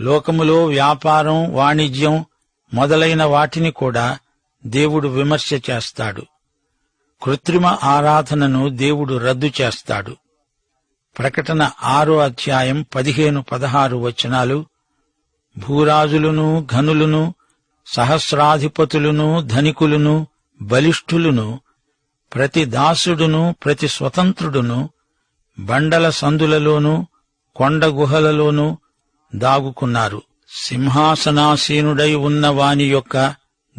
లోకములో వ్యాపారం వాణిజ్యం మొదలైన వాటిని కూడా దేవుడు విమర్శ చేస్తాడు. కృత్రిమ ఆరాధనను దేవుడు రద్దు చేస్తాడు. ప్రకటన ఆరో అధ్యాయం పదిహేను పదహారు వచనాలు భూరాజులును ఘనులును సహస్రాధిపతులును ధనికులును బలిష్ఠులును ప్రతి దాసుడును ప్రతి స్వతంత్రుడును బండల సందులలోనూ కొండ గుహలలోనూ దాగుకున్నారు. సింహాసనాసీనుడై ఉన్న వాని యొక్క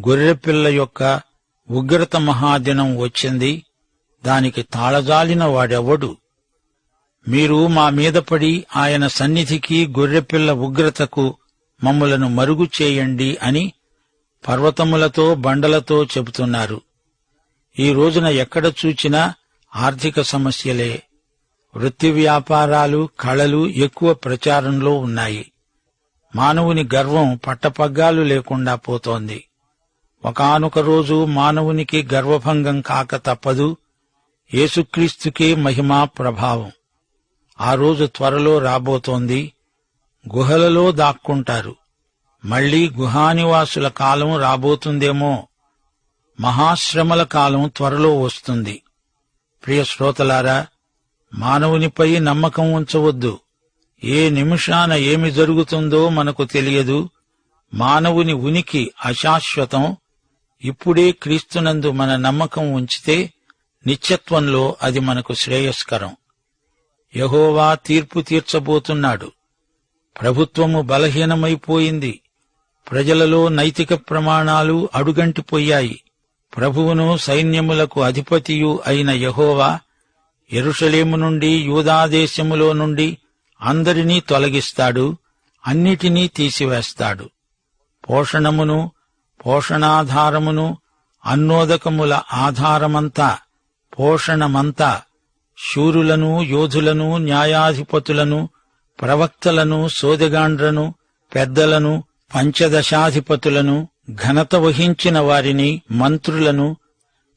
గొర్రెపిల్ల యొక్క ఉగ్రత మహాదినం వచ్చింది. దానికి తాళజాలిన వాడెవడు? మీరు మా మీద పడి ఆయన సన్నిధికి గొర్రెపిల్ల ఉగ్రతకు మమ్ములను మరుగు చేయండి అని పర్వతములతో బండలతో చెబుతున్నారు. ఈ రోజున ఎక్కడ చూచినా ఆర్థిక సమస్యలే. వృత్తి వ్యాపారాలు కళలు ఎక్కువ ప్రచారంలో ఉన్నాయి. మానవుని గర్వం పట్టపగ్గాలు లేకుండా పోతోంది. ఒకానొక రోజు మానవునికి గర్వభంగం కాక తప్పదు. యేసుక్రీస్తుకే మహిమా ప్రభావం. ఆ రోజు త్వరలో రాబోతోంది. గుహలలో దాక్కుంటారు. మళ్ళీ గుహానివాసుల కాలం రాబోతుందేమో. మహాశ్రమల కాలం త్వరలో వస్తుంది. ప్రియ శ్రోతలారా మానవునిపై నమ్మకం ఉంచవద్దు. ఏ నిమిషాన ఏమి జరుగుతుందో మనకు తెలియదు. మానవుని ఉనికి అశాశ్వతం. ఇప్పుడే క్రీస్తునందు మన నమ్మకం ఉంచితే నిత్యత్వంలో అది మనకు శ్రేయస్కరం. యహోవా తీర్పు తీర్చబోతున్నాడు. ప్రభుత్వము బలహీనమైపోయింది. ప్రజలలో నైతిక ప్రమాణాలు అడుగంటిపోయాయి. ప్రభువును సైన్యములకు అధిపతియు అయిన యహోవా ఎరుషలేము నుండి యూదాదేశములో నుండి అందరినీ తొలగిస్తాడు అన్నిటినీ తీసివేస్తాడు. పోషణమును పోషణాధారమును అన్నోదకముల ఆధారమంతా పోషణమంతా శూరులను యోధులను న్యాయాధిపతులను ప్రవక్తలను సోదగాండ్రను పెద్దలను పంచదశాధిపతులను ఘనత వహించిన వారిని మంత్రులను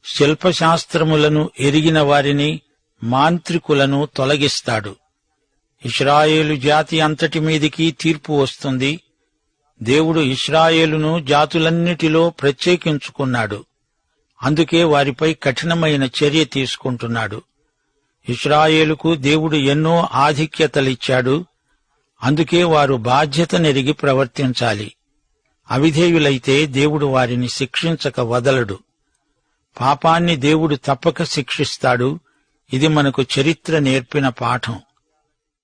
శిల్పశాస్త్రములను ఎరిగిన వారిని మాంత్రికులను తొలగిస్తాడు. ఇస్రాయేలు జాతి అంతటి మీదికి తీర్పు వస్తుంది. దేవుడు ఇస్రాయేలును జాతులన్నిటిలో ప్రత్యేకించుకున్నాడు. అందుకే వారిపై కఠినమైన చర్య తీసుకుంటున్నాడు. ఇస్రాయేలుకు దేవుడు ఎన్నో ఆధిక్యతలిచ్చాడు. అందుకే వారు బాధ్యతనెరిగి ప్రవర్తించాలి. అవిధేయులైతే దేవుడు వారిని శిక్షించక వదలడు. పాపాన్ని దేవుడు తప్పక శిక్షిస్తాడు. ఇది మనకు చరిత్ర నేర్పిన పాఠం.